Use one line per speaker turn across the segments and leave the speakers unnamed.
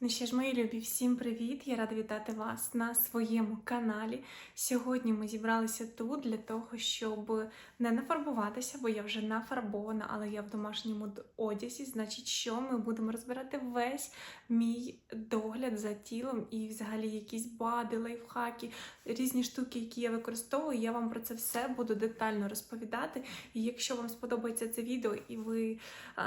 Ну що ж, мої любі, всім привіт! Я рада вітати вас на своєму каналі. Сьогодні ми зібралися тут для того, щоб не нафарбуватися, бо я вже нафарбована, але я в домашньому одязі. Значить, що ми будемо розбирати весь мій догляд за тілом і взагалі якісь бади, лайфхаки, різні штуки, які я використовую. Я вам про це все буду детально розповідати. І якщо вам сподобається це відео, і ви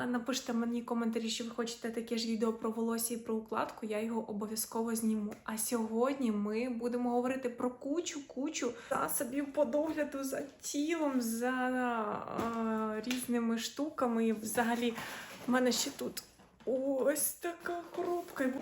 напишете мені коментарі, що ви хочете таке ж відео про волосся і про укладку, я його обов'язково зніму. А сьогодні ми будемо говорити про кучу-кучу засобів по догляду за тілом, за а, різними штуками. І взагалі, в мене ще тут ось така коробка.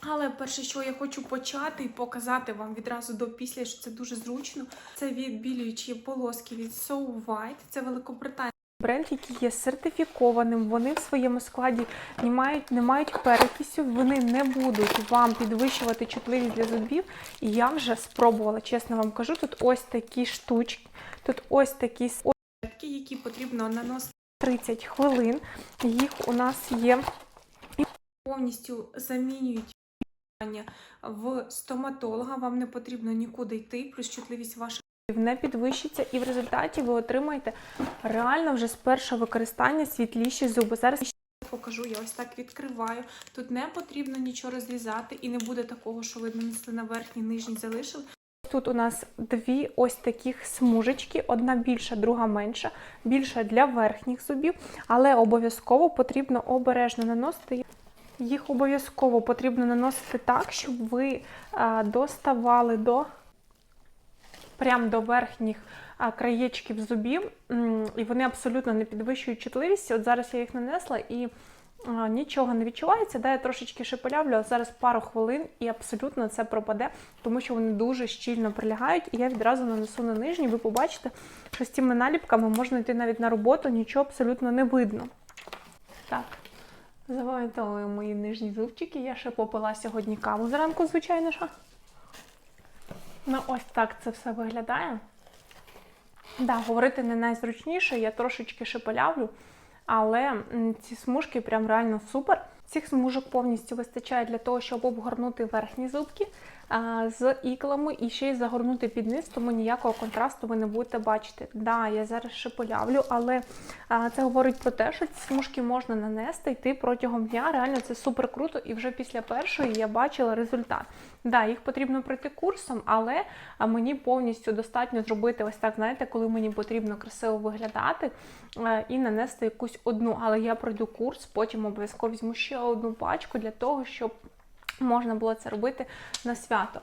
Але перше, що я хочу почати і показати вам відразу до після, що це дуже зручно. Це відбілюючі полоски від So White. Це Великобританія. Бренд, який є сертифікованим, вони в своєму складі не мають, не мають перекисів, вони не будуть вам підвищувати чутливість для зубів. І я вже спробувала, чесно вам кажу, тут ось такі штучки, тут ось такі сетки, які потрібно наносити 30 хвилин. Їх у нас є і повністю замінюють в стоматолога. Вам не потрібно нікуди йти, плюс чутливість ваших не підвищиться, і в результаті ви отримаєте реально вже з першого використання світліші зуби. Зараз ще покажу, я ось так відкриваю. Тут не потрібно нічого розрізати, і не буде такого, що ви нанесли на верхній, нижній залишили. Тут у нас дві ось таких смужечки, одна більша, друга менша, більша для верхніх зубів, але обов'язково потрібно обережно наносити. Їх обов'язково потрібно наносити так, щоб ви доставали до прямо до верхніх краєчків зубів, і вони абсолютно не підвищують чутливість. От зараз я їх нанесла і нічого не відчувається. Да, я трошечки шепелявлю, а зараз пару хвилин і абсолютно це пропаде, тому що вони дуже щільно прилягають. І я відразу нанесу на нижній. Ви побачите, що з цими наліпками можна йти навіть на роботу, нічого абсолютно не видно. Так. Завоювали мої нижні зубчики. Я ще попила сьогодні каву зранку, звичайно ж. Ну, ось так це все виглядає. Да, говорити не найзручніше, я трошечки шепелявлю, але ці смужки прям реально супер. Цих смужок повністю вистачає для того, щоб обгорнути верхні зубки з іклами і ще й загорнути під низ, тому ніякого контрасту ви не будете бачити. Да, я зараз шепелявлю, але це говорить про те, що ці смужки можна нанести йти протягом дня. Реально це супер круто, і вже після першої я бачила результат. Да, їх потрібно пройти курсом, але мені повністю достатньо зробити ось так, знаєте, коли мені потрібно красиво виглядати і нанести якусь одну. Але я пройду курс, потім обов'язково візьму ще одну пачку для того, щоб можна було це робити на свято.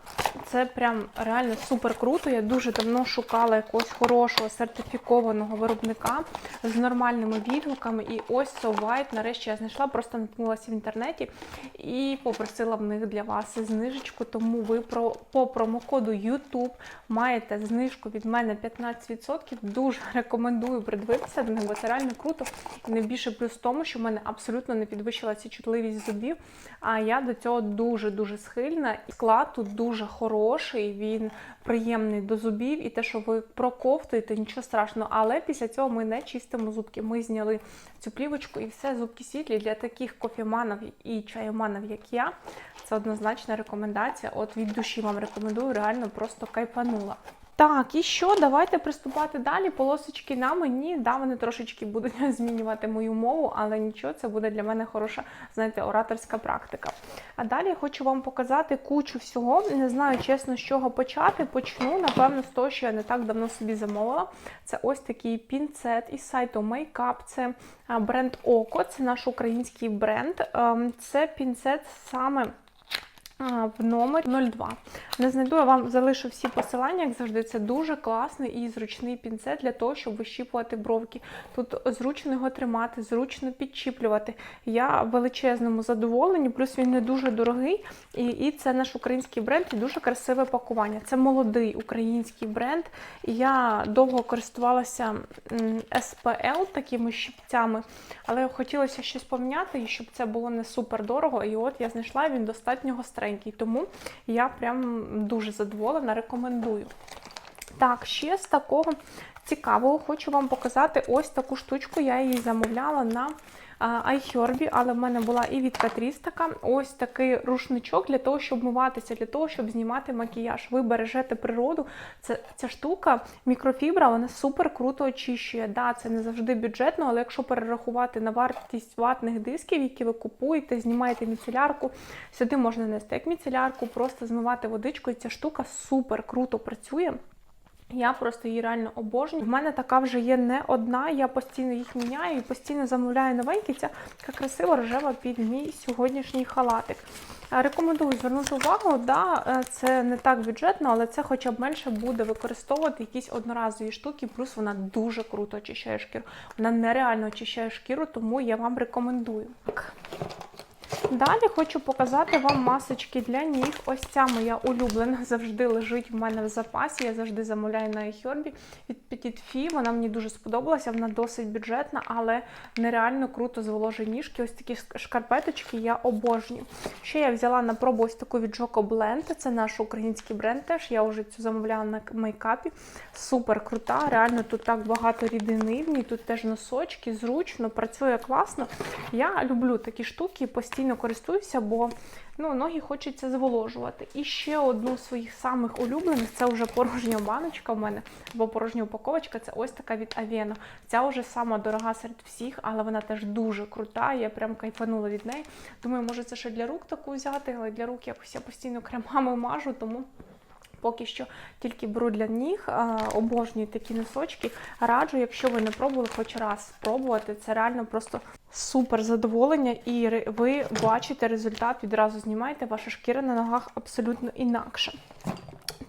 Це прям реально супер круто. Я дуже давно шукала якогось хорошого сертифікованого виробника з нормальними відгуками. І ось So White нарешті я знайшла, просто наткнулася в інтернеті і попросила в них для вас знижечку. Тому ви про по промокоду YouTube маєте знижку від мене 15%. Дуже рекомендую придивитися до них, бо це реально круто. І найбільше плюс в тому, що в мене абсолютно не підвищилася чутливість зубів. А я до цього дуже-дуже схильна. Склад тут дуже хороший, він приємний до зубів, і те, що ви проковтуєте, нічого страшного. Але після цього ми не чистимо зубки. Ми зняли цю плівочку і все, зубки світлі для таких кофеманів і чайоманів, як я. Це однозначна рекомендація. От від душі вам рекомендую, реально просто кайфанула. Так, і що? Давайте приступати далі. Полосочки на мені. Да, вони трошечки будуть змінювати мою мову, але нічого, це буде для мене хороша, знаєте, ораторська практика. А далі я хочу вам показати кучу всього. Не знаю, чесно, з чого почати. Почну, напевно, з того, що я не так давно собі замовила. Це ось такий пінцет із сайту Makeup. Це бренд Око, це наш український бренд. Ем, Це пінцет саме. В номер 02. Не знайду, я вам залишу всі посилання, як завжди. Це дуже класний і зручний пінцет для того, щоб вищіпувати бровки. Тут зручно його тримати, зручно підчіплювати. Я в величезному задоволенні, плюс він не дуже дорогий. І, і це наш український бренд і дуже красиве пакування. Це молодий український бренд. Я довго користувалася SPL такими щипцями, але хотілося щось поміняти, і щоб це було не супер дорого. І от я знайшла він достатньо гостренький. Тому я прям дуже задоволена, рекомендую. Так, ще з такого цікавого хочу вам показати ось таку штучку. Я її замовляла на iHerb, але в мене була і від Catrice така. Ось такий рушничок для того, щоб миватися, для того, щоб знімати макіяж. Ви бережете природу. Це, ця штука, мікрофібра, вона супер круто очищує. Да, це не завжди бюджетно, але якщо перерахувати на вартість ватних дисків, які ви купуєте, знімаєте міцелярку, сюди можна нести як міцелярку, просто змивати водичкою. Ця штука супер круто працює. Я просто її реально обожнюю. В мене така вже є не одна. Я постійно їх міняю і постійно замовляю новенькі. Ця така красива рожева під мій сьогоднішній халатик. Е, Рекомендую звернути увагу, да, е, це не так бюджетно, але це хоча б менше буде використовувати якісь одноразові штуки, плюс вона дуже круто очищає шкіру. Вона нереально очищає шкіру, тому я вам рекомендую. Далі хочу показати вам масочки для ніг. Ось ця моя улюблена завжди лежить в мене в запасі. Я завжди замовляю на iHerb від Petit Fee. Вона мені дуже сподобалася, вона досить бюджетна, але нереально круто зволожує ніжки. Ось такі шкарпеточки я обожнюю. Ще я взяла на пробу ось таку від Joko Blend. Це наш український бренд теж. Я вже цю замовляла на мейкапі. Супер крута. Реально тут так багато рідини в ній, тут теж носочки, зручно, працює класно. Я люблю такі штуки, постійно користуюся, бо ну, ноги хочеться зволожувати. І ще одну з своїх самих улюблених це вже порожня баночка в мене, або порожня упаковочка це ось така від Aveno. Ця вже сама дорога серед всіх, але вона теж дуже крута. Я прям кайфанула від неї. Думаю, може це ще для рук таку взяти, але для рук якось я постійно кремами мажу, тому. Поки що тільки беру для ніг, обожнюю такі носочки. Раджу, якщо ви не пробували хоч раз спробувати, це реально просто супер задоволення, і ви бачите результат, відразу знімаєте, ваша шкіра на ногах абсолютно інакша.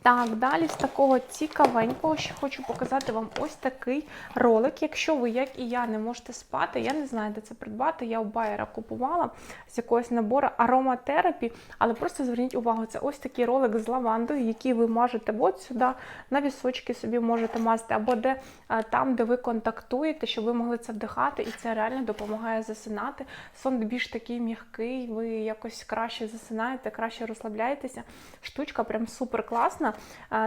Так, далі з такого цікавенького, ще хочу показати вам ось такий ролик. Якщо ви, як і я, не можете спати, я не знаю, де це придбати. Я у Байера купувала з якогось набору ароматерапі, але просто зверніть увагу, це ось такий ролик з лавандою, який ви мажете от сюди, на вісочки собі можете мазати, або де там, де ви контактуєте, щоб ви могли це вдихати, і це реально допомагає засинати. Сон більш такий м'який, ви якось краще засинаєте, краще розслабляєтеся. Штучка прям супер класна.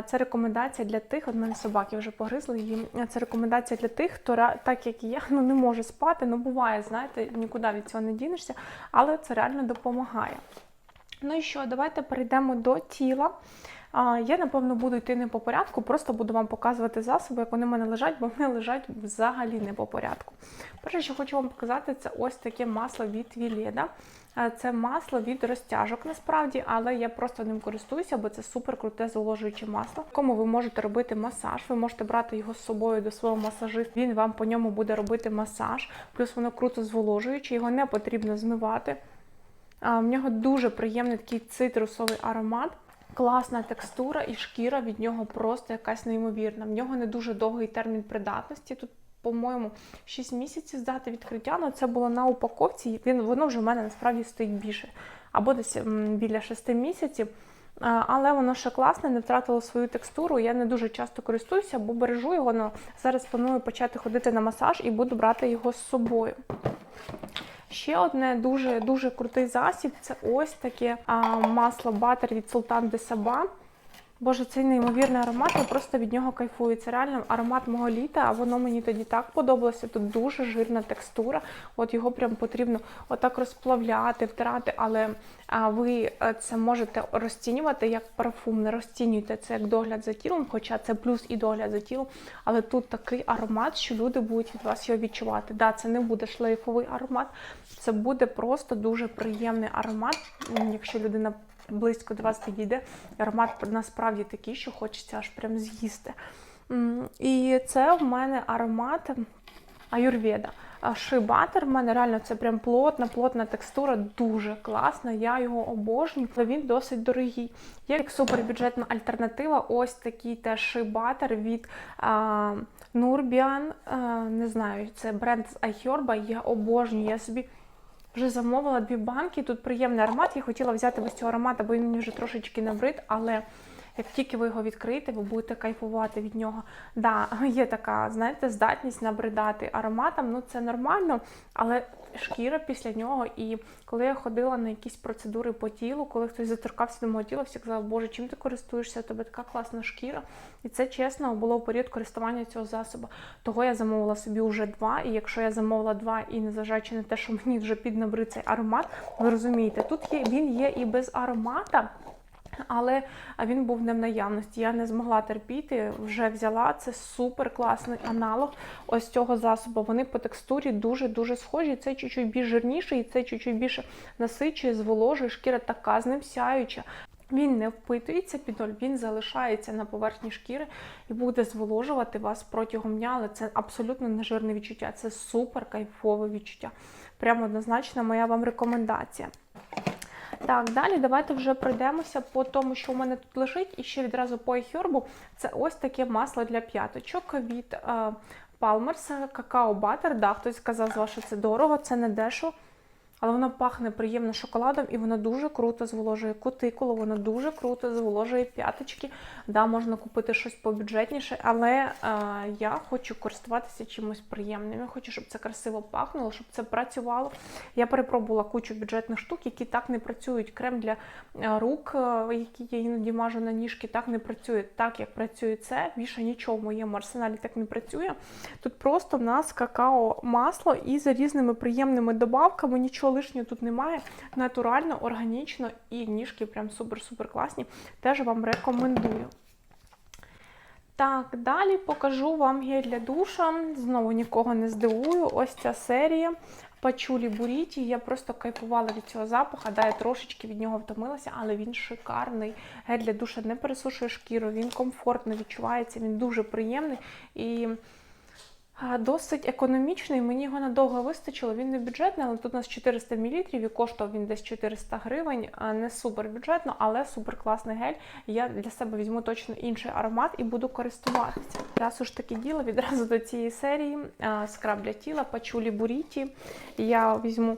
Це рекомендація для тих, от мене собаки вже погризли її. Це рекомендація для тих, хто так як і я, ну не може спати. Ну буває, знаєте, нікуди від цього не дінешся, але це реально допомагає. Ну і що, давайте перейдемо до тіла. Я, напевно, буду йти не по порядку, просто буду вам показувати засоби, як вони в мене лежать, бо вони лежать взагалі не по порядку. Перше, що хочу вам показати, це ось таке масло від Віледа. Це масло від розтяжок насправді, але я просто ним користуюся, бо це супер круте зволожуюче масло. Кому ви можете робити масаж, ви можете брати його з собою до свого масажиста, він вам по ньому буде робити масаж, плюс воно круто зволожуюче, його не потрібно змивати. В нього дуже приємний такий цитрусовий аромат. Класна текстура і шкіра від нього просто якась неймовірна. В нього не дуже довгий термін придатності. Тут, по-моєму, 6 місяців здати відкриття, але це було на упаковці, він, воно вже в мене насправді стоїть більше. Або десь біля 6 місяців. Але воно ще класне, не втратило свою текстуру. Я не дуже часто користуюся, бо бережу його. Но зараз планую почати ходити на масаж і буду брати його з собою. Ще одне дуже дуже крутий засіб це ось таке масло батер від Sultan de Saba. Боже, цей неймовірний аромат, я просто від нього кайфую. Це реально аромат мого літа, а воно мені тоді так подобалося. Тут дуже жирна текстура. От його прям потрібно отак розплавляти, втирати, але ви е, це можете розцінювати як парфум. Не розцінюйте це як догляд за тілом, хоча це плюс і догляд за тілом. Але тут такий аромат, що люди будуть від вас його відчувати. Да, це не буде шлейфовий аромат, це буде просто дуже приємний аромат, якщо людина близько до вас підійде. Аромат насправді такий, що хочеться аж прям з'їсти. І це в мене аромат аюрведа. Шибатер в мене реально це прям плотна, плотна текстура, дуже класна. Я його обожнюю, але він досить дорогий. Є як супербюджетна альтернатива. Ось такий теж шибатер від а, Nurbian. А, не знаю, це бренд з iHerb, Я обожнюю. Я собі вже замовила дві банки. Тут приємний аромат. Я хотіла взяти ось цього аромата, бо він мені вже трошечки набрид, але Як тільки ви його відкриєте, ви будете кайфувати від нього. Да, є така, знаєте, здатність набридати ароматом, ну це нормально, але шкіра після нього. І коли я ходила на якісь процедури по тілу, коли хтось заторкався до мого тіла, всі казали, Боже, чим ти користуєшся? У тебе така класна шкіра. І це чесно було в період користування цього засобу. Того я замовила собі вже два. І якщо я замовила два, і незважаючи на те, що мені вже піднабрид цей аромат, ви розумієте, тут є він є і без аромата. Але він був не в наявності. Я не змогла терпіти, вже взяла. Це супер класний аналог ось цього засобу. Вони по текстурі дуже-дуже схожі. Цей чуть-чуть більш жирніший, і цей чуть-чуть більше насичує, зволожує, шкіра така з ним сяюча. Він не впитується під ноль, він залишається на поверхні шкіри і буде зволожувати вас протягом дня, але це абсолютно не жирне відчуття, це супер кайфове відчуття. Прямо однозначно моя вам рекомендація. Так, далі давайте вже пройдемося по тому, що у мене тут лежить, і ще відразу по ехюрбу. Це ось таке масло для п'яточок від е, Palmer's какао батер. Да, хтось сказав, що це дорого, це не дешево. Але воно пахне приємно шоколадом і воно дуже круто зволожує кутикулу, воно дуже круто зволожує п'яточки. Да, можна купити щось побюджетніше, але е, я хочу користуватися чимось приємним. Я хочу, щоб це красиво пахнуло, щоб це працювало. Я перепробувала кучу бюджетних штук, які так не працюють. Крем для е, рук, е, який я іноді мажу на ніжки, так не працює. Так як працює це, більше нічого в моєму арсеналі так не працює. Тут просто в нас какао масло і за різними приємними добавками. Нічого лишнього тут немає. Натурально, органічно і ніжки прям супер-супер класні. Теж вам рекомендую. Так, далі покажу вам гель для душа. Знову нікого не здивую. Ось ця серія Пачулі Буріті. Я просто кайфувала від цього запаху. Да, я трошечки від нього втомилася, але він шикарний. Гель для душа не пересушує шкіру, він комфортно відчувається, він дуже приємний і. Досить економічний, мені його надовго вистачило. Він не бюджетний, але тут у нас 400 мл і коштував він десь 400 гривень. Не супер бюджетно, але супер класний гель. Я для себе візьму точно інший аромат і буду користуватися. Раз уж таке діло відразу до цієї серії скраб для тіла, пачулі буріті. Я візьму.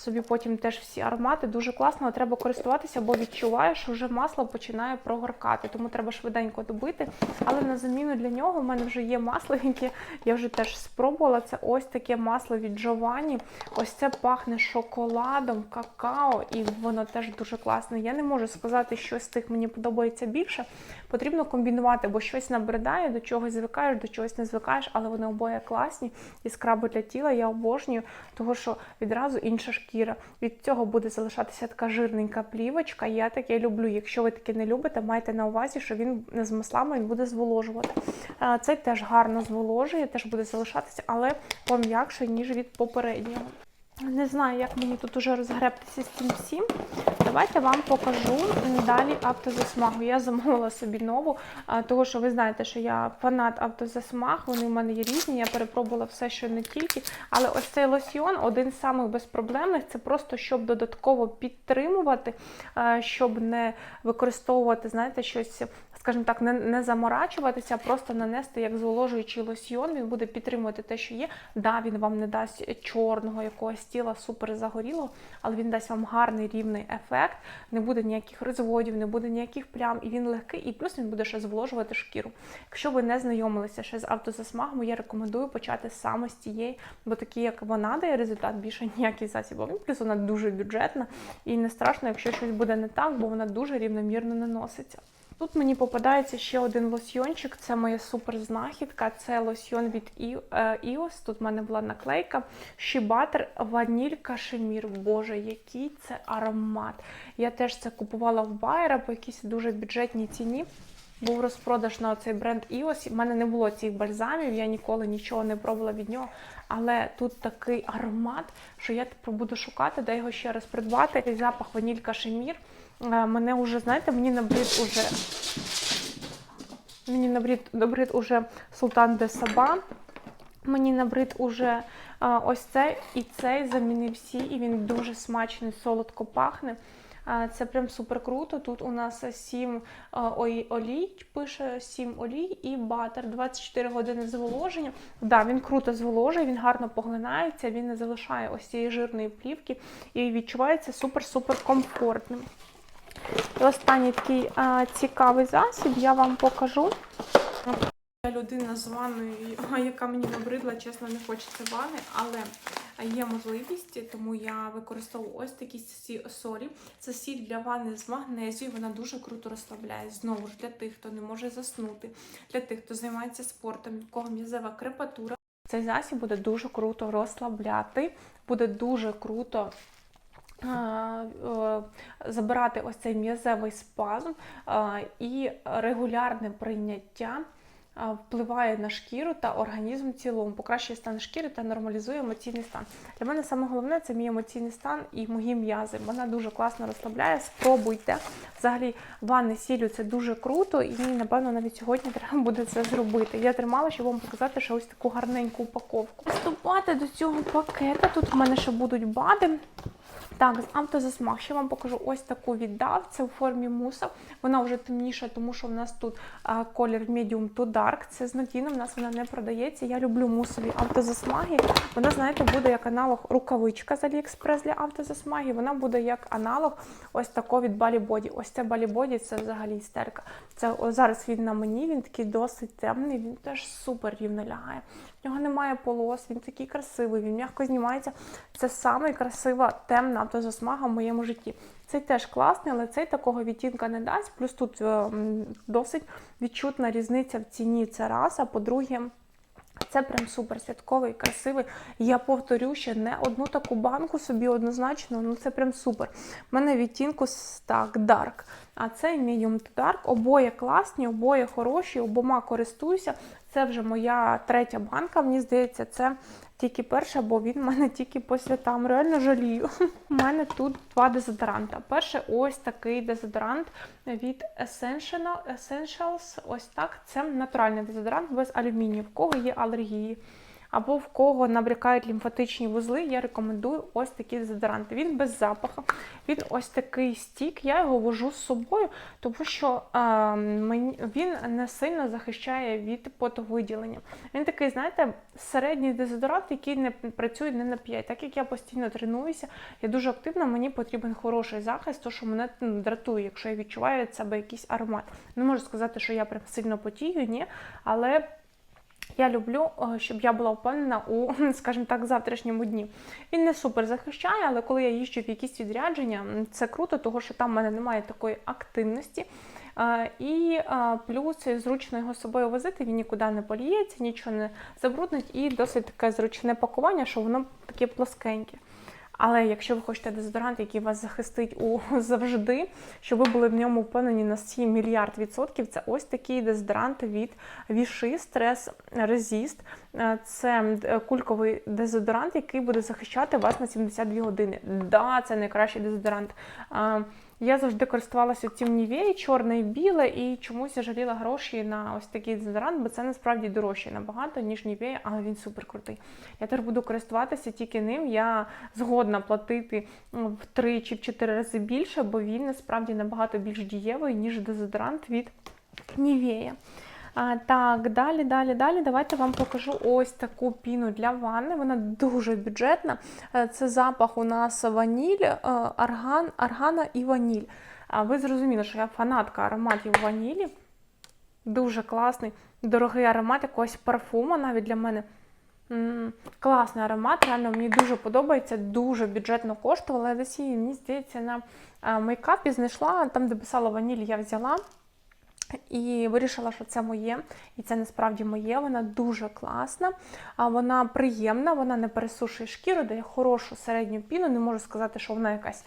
Собі потім теж всі аромати дуже класно, треба користуватися, бо відчуваю, що вже масло починає прогоркати, тому треба швиденько добити. Але на заміну для нього в мене вже є масло, яке я вже теж спробувала. Це ось таке масло від Giovanni. Ось це пахне шоколадом, какао, і воно теж дуже класне. Я не можу сказати, що з тих мені подобається більше. Потрібно комбінувати, бо щось набридає, до чогось звикаєш, до чогось не звикаєш, але вони обоє класні. І скраби для тіла я обожнюю, тому що відразу інша шкіра шкіра. Від цього буде залишатися така жирненька плівочка. Я таке люблю. Якщо ви таке не любите, майте на увазі, що він з маслами він буде зволожувати. Цей теж гарно зволожує, теж буде залишатися, але пом'якше, ніж від попереднього. Не знаю, як мені тут уже розгребтися з цим всім. Давайте вам покажу далі автозасмагу. Я замовила собі нову, тому що ви знаєте, що я фанат автозасмаг, вони в мене є різні, я перепробувала все, що не тільки. Але ось цей лосьйон один з самих безпроблемних, це просто щоб додатково підтримувати, щоб не використовувати, знаєте, щось скажімо так, не не заморачуватися, просто нанести як зволожуючий лосьйон, він буде підтримувати те, що є. Да, він вам не дасть чорного якогось тіла, супер загорілого, але він дасть вам гарний рівний ефект, не буде ніяких розводів, не буде ніяких плям, і він легкий, і плюс він буде ще зволожувати шкіру. Якщо ви не знайомилися ще з автозасмагом, я рекомендую почати саме з цієї, бо такі, як вона дає результат, більше ніякий засіб. Плюс вона дуже бюджетна і не страшно, якщо щось буде не так, бо вона дуже рівномірно наноситься. Тут мені попадається ще один лосьйончик, це моя супер знахідка. Це лосьйон від Іос. Е, Тут в мене була наклейка. Шібатер ваніль кашемір. Боже, який це аромат. Я теж це купувала в Байера по якійсь дуже бюджетній ціні. Був розпродаж на цей бренд Іос. У мене не було цих бальзамів, я ніколи нічого не пробувала від нього. Але тут такий аромат, що я тепер буду шукати, де його ще раз придбати. Цей запах ваніль кашемір. Мене вже, знаєте, мені набрид уже мені набрид, набрид уже Султан де Саба. Мені набрид уже а, ось цей і цей замінив всі, і він дуже смачний, солодко пахне. А, це прям супер круто. Тут у нас 7 а, е, олій, пише 7 олій і батер, 24 години зволоження. Да, Він круто зволожує, він гарно поглинається, він не залишає ось цієї жирної плівки і відчувається супер-супер комфортним. І останній такий а, цікавий засіб я вам покажу. Я людина з ванною, яка мені набридла, чесно, не хочеться ванни, але є можливість, тому я використовую ось такі солі. Це сіль для ванни з магнезією, вона дуже круто розслабляє. Знову ж для тих, хто не може заснути, для тих, хто займається спортом, в кого м'язева крепатура. Цей засіб буде дуже круто розслабляти, буде дуже круто. Е, Забирати ось цей м'язевий спазм і регулярне прийняття впливає на шкіру та організм в цілому, покращує стан шкіри та нормалізує емоційний стан. Для мене саме головне це мій емоційний стан і мої м'язи. Вона дуже класно розслабляє. Спробуйте. Взагалі, ванни сіллю це дуже круто, і напевно навіть сьогодні треба буде це зробити. Я тримала, щоб вам показати ще ось таку гарненьку упаковку. Приступати до цього пакета. Тут в мене ще будуть бади. Так, з автозасмаг. Ще вам покажу ось таку віддав. Це у формі муса. Вона вже темніша, тому що в нас тут а, колір medium to dark. Це з натіном, в нас вона не продається. Я люблю мусові автозасмаги. Вона, знаєте, буде як аналог рукавичка з AliExpress для автозасмаги. Вона буде як аналог ось такого від Body. Ось це Body, це взагалі істерика. Це о, зараз він на мені, він такий досить темний, він теж супер рівно лягає. В нього немає полос, він такий красивий, він м'яко знімається. Це саме красива темна автозасмага в моєму житті. Цей теж класний, але цей такого відтінка не дасть. Плюс тут е, досить відчутна різниця в ціні. Це раз, а по-друге. Це прям супер святковий, красивий. Я повторю ще не одну таку банку собі однозначно. Ну це прям супер. У мене відтінку так, dark. А це medium to dark. Обоє класні, обоє хороші, обома користуюся. Це вже моя третя банка. Мені здається, це тільки перша, бо він в мене тільки по святам. Реально жалію. У мене тут два дезодоранта. Перше, ось такий дезодорант від Essential, Essentials. Ось так. Це натуральний дезодорант без алюмінію. В кого є алергії. Або в кого набрякають лімфатичні вузли, я рекомендую ось такі дезодоранти. Він без запаху, він ось такий стік. Я його вожу з собою, тому що е, мені, він не сильно захищає від потовиділення. Він такий, знаєте, середній дезодорант, який не працює не на 5. Так як я постійно тренуюся, я дуже активна, мені потрібен хороший захист, то що мене ну, дратує, якщо я відчуваю від себе якийсь аромат. Не можу сказати, що я прям сильно потію, ні, але. Я люблю, е, щоб я була впевнена у, скажімо так, завтрашньому дні. Він не супер захищає, але коли я їжджу в якісь відрядження, це круто, тому що там в мене немає такої активності. Е, І е, плюс зручно його з собою возити, він нікуди не поліється, нічого не забруднить, і досить таке зручне пакування, що воно таке плоскеньке. Але якщо ви хочете дезодорант, який вас захистить у завжди, щоб ви були в ньому впевнені на 7 мільярд відсотків, це ось такий дезодорант від Віши Стрес Резіст. Це е, кульковий дезодорант, який буде захищати вас на 72 години. Да, це найкращий дезодорант. Я завжди користувалася цим Нівеї, чорне і біле, і чомусь я жаліла гроші на ось такий дезодорант, бо це насправді дорожче набагато, ніж Нівея, але він супер крутий. Я теж буду користуватися тільки ним. Я згодна платити в 3 чи в 4 рази більше, бо він насправді набагато більш дієвий, ніж дезодорант від Нівея. А, так, далі, далі, далі. Давайте вам покажу ось таку піну для ванни. Вона дуже бюджетна. Е, Це запах у нас ваніль, е, арган, аргана і ваніль. А ви зрозуміли, що я фанатка ароматів ванілі. Дуже класний, дорогий аромат якогось парфума навіть для мене. Класний аромат, реально мені дуже подобається, дуже бюджетно коштувала. Я десь мені здається, на мейкапі знайшла, там, де писала ваніль, я взяла. І вирішила, що це моє, і це насправді моє. Вона дуже класна, вона приємна, вона не пересушує шкіру, дає хорошу середню піну. Не можу сказати, що вона якась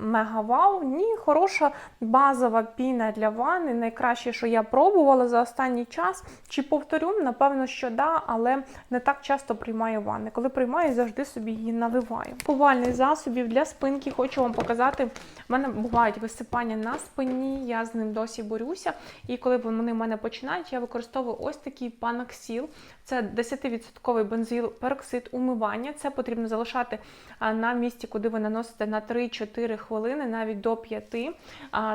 мега-вау. Ні, хороша базова піна для ванни. Найкраще, що я пробувала за останній час. Чи повторю, напевно, що да, але не так часто приймаю ванни. Коли приймаю, завжди собі її наливаю. Повальний засобів для спинки хочу вам показати. У мене бувають висипання на спині, я з ним досі борюся. І коли вони в мене починають, я використовую ось такий паноксіл. Це 10% бензил пероксид умивання. Це потрібно залишати на місці, куди ви наносите на 3-4 хвилини, навіть до 5.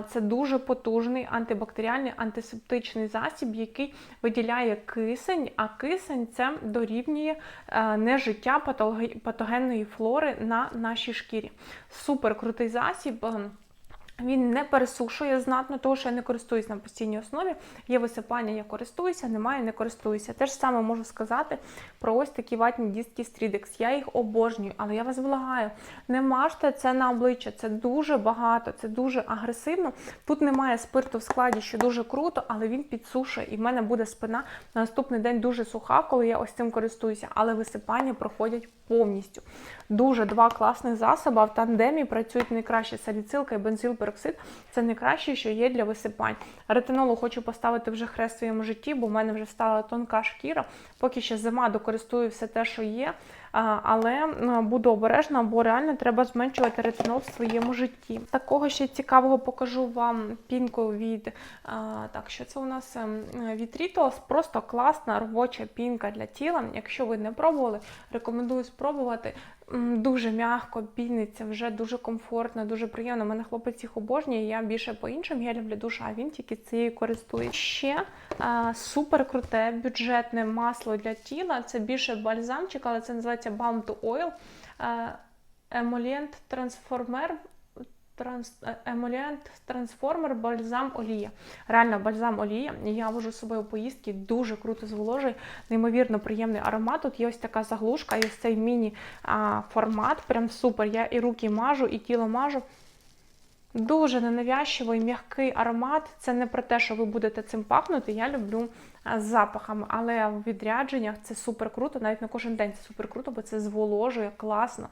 Це дуже потужний антибактеріальний антисептичний засіб, який виділяє кисень, а кисень це дорівнює е, нежиття патогенної флори на нашій шкірі. Супер крутий засіб. Він не пересушує знатно, тому що я не користуюсь на постійній основі. Є висипання, я користуюся, немає, не користуюся. Те ж саме можу сказати про ось такі ватні диски Stridex. Я їх обожнюю, але я вас благаю, не мажте це на обличчя. Це дуже багато, це дуже агресивно. Тут немає спирту в складі, що дуже круто, але він підсушує. І в мене буде спина на наступний день дуже суха, коли я ось цим користуюся. Але висипання проходять повністю. Дуже два класних засоби. В тандемі працюють найкраще саліцилка і бензилпероксид. Це найкраще, що є для висипань. Ретинолу хочу поставити вже хрест в своєму житті, бо в мене вже стала тонка шкіра. Поки ще зима докористую все те, що є. Але буду обережна, бо реально треба зменшувати ретинол в своєму житті. Такого ще цікавого покажу вам пінку від так, що це у нас ем, від Ritos. Просто класна робоча пінка для тіла. Якщо ви не пробували, рекомендую спробувати. Дуже м'яко піниться, вже дуже комфортно, дуже приємно. У мене хлопець їх обожнює. Я більше по іншим гелям для душа, а він тільки цією користує. Ще а, супер круте бюджетне масло для тіла. Це більше бальзамчик, але це називається Balm to Oil. А, трансформер. Транс... Емоліант трансформер бальзам олія. Реально бальзам олія. Я вожу з собою поїздки, дуже круто зволожує, неймовірно приємний аромат. Тут є ось така заглушка, і ось цей міні-формат. Прям супер. Я і руки мажу, і тіло мажу. Дуже ненавязчивий, м'який аромат. Це не про те, що ви будете цим пахнути. Я люблю з запахами, але в відрядженнях це супер круто. Навіть на кожен день це супер круто, бо це зволожує класно,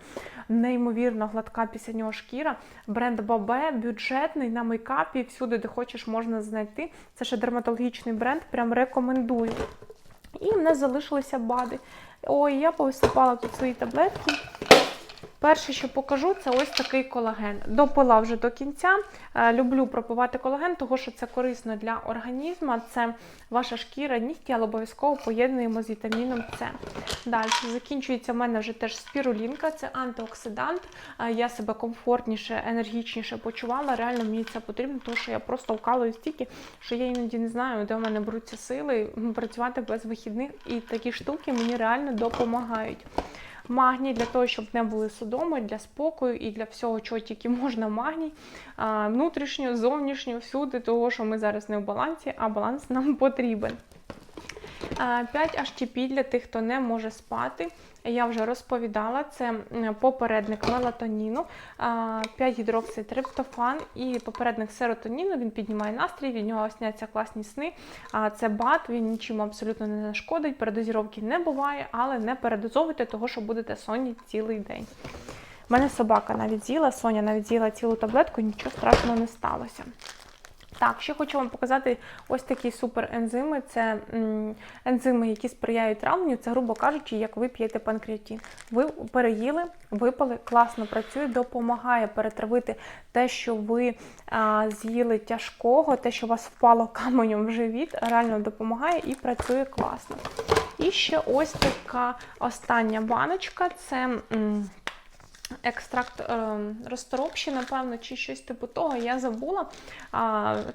неймовірно гладка після нього шкіра. Бренд Бабе бюджетний на мейкапі. Всюди, де хочеш, можна знайти. Це ще дерматологічний бренд. Прям рекомендую. І в нас залишилися бади. Ой, я повисипала тут свої таблетки. Перше, що покажу, це ось такий колаген. Допила вже до кінця. Е, Люблю пропивати колаген, тому що це корисно для організму. Це ваша шкіра, нігті, але обов'язково поєднуємо з вітаміном С. Далі закінчується в мене вже теж спірулінка, це антиоксидант. Е, Я себе комфортніше, енергічніше почувала. Реально мені це потрібно, тому що я просто вкалую стільки, що я іноді не знаю, де в мене беруться сили працювати без вихідних. І такі штуки мені реально допомагають. Магній для того, щоб не були судоми, для спокою і для всього, чого тільки можна магній. Внутрішньо, зовнішньо, всюди, того, що ми зараз не в балансі, а баланс нам потрібен. 5 HTP для тих, хто не може спати. Я вже розповідала, це попередник мелатоніну, 5 гідрокситриптофан і попередник серотоніну. Він піднімає настрій, від нього сняться класні сни. Це бат, він нічим абсолютно не нашкодить. Передозіровки не буває, але не передозовуйте, того, що будете сонні цілий день. У мене собака навіть з'їла, Соня навіть з'їла цілу таблетку, нічого страшного не сталося. Так, ще хочу вам показати ось такі суперензими. Це ензими, які сприяють травленню. Це, грубо кажучи, як ви п'єте панкреатин. Ви переїли, випили, класно працює, допомагає перетравити те, що ви а, з'їли тяжкого, те, що у вас впало каменем в живіт, реально допомагає і працює класно. І ще ось така остання баночка. Це. м, Екстракт е, розторопші, напевно, чи щось типу того, я забула.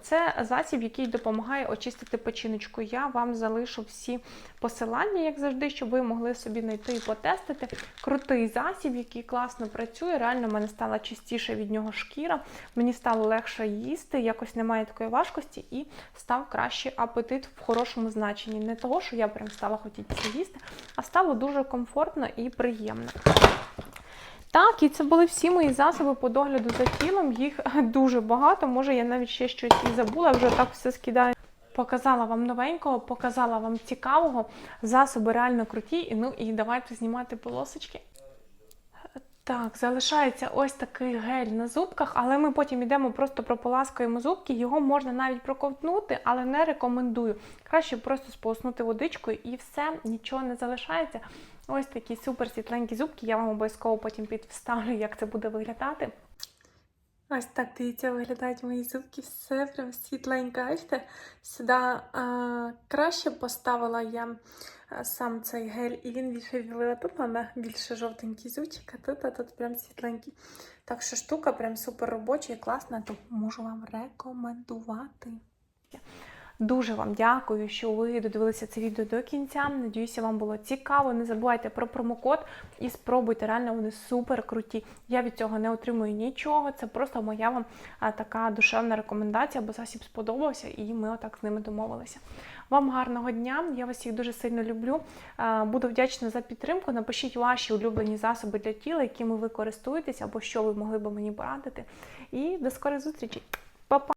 Це засіб, який допомагає очистити печіночку. Я вам залишу всі посилання, як завжди, щоб ви могли собі знайти і потестити. Крутий засіб, який класно працює. Реально, в мене стала чистіше від нього шкіра, мені стало легше їсти, якось немає такої важкості, і став кращий апетит в хорошому значенні. Не того, що я прям стала хотіти це їсти, а стало дуже комфортно і приємно. Так, і це були всі мої засоби по догляду за тілом. Їх дуже багато. Може, я навіть ще щось і забула, вже так все скидаю. Показала вам новенького, показала вам цікавого. Засоби реально круті. І ну і давайте знімати полосочки. Так, залишається ось такий гель на зубках, але ми потім йдемо просто прополаскуємо зубки. Його можна навіть проковтнути, але не рекомендую. Краще просто сполоснути водичкою і все, нічого не залишається. Ось такі супер світленькі зубки. Я вам обов'язково потім підставлю, як це буде виглядати. Ось так, дивіться, виглядають мої зубки. Все прям світленько. Бачите? Сюди а, краще поставила я сам цей гель, і він більше білий. Тут вона більше жовтенький зубчик, а тут, а тут прям світленький. Так що штука прям супер робоча і класна, то можу вам рекомендувати. Дуже вам дякую, що ви додивилися це відео до кінця. Надіюся, вам було цікаво. Не забувайте про промокод і спробуйте. Реально вони супер круті. Я від цього не отримую нічого. Це просто моя вам така душевна рекомендація, бо засіб сподобався, і ми отак з ними домовилися. Вам гарного дня! Я вас всіх дуже сильно люблю. Буду вдячна за підтримку. Напишіть ваші улюблені засоби для тіла, якими ви користуєтесь, або що ви могли би мені порадити. І до скорих зустрічей!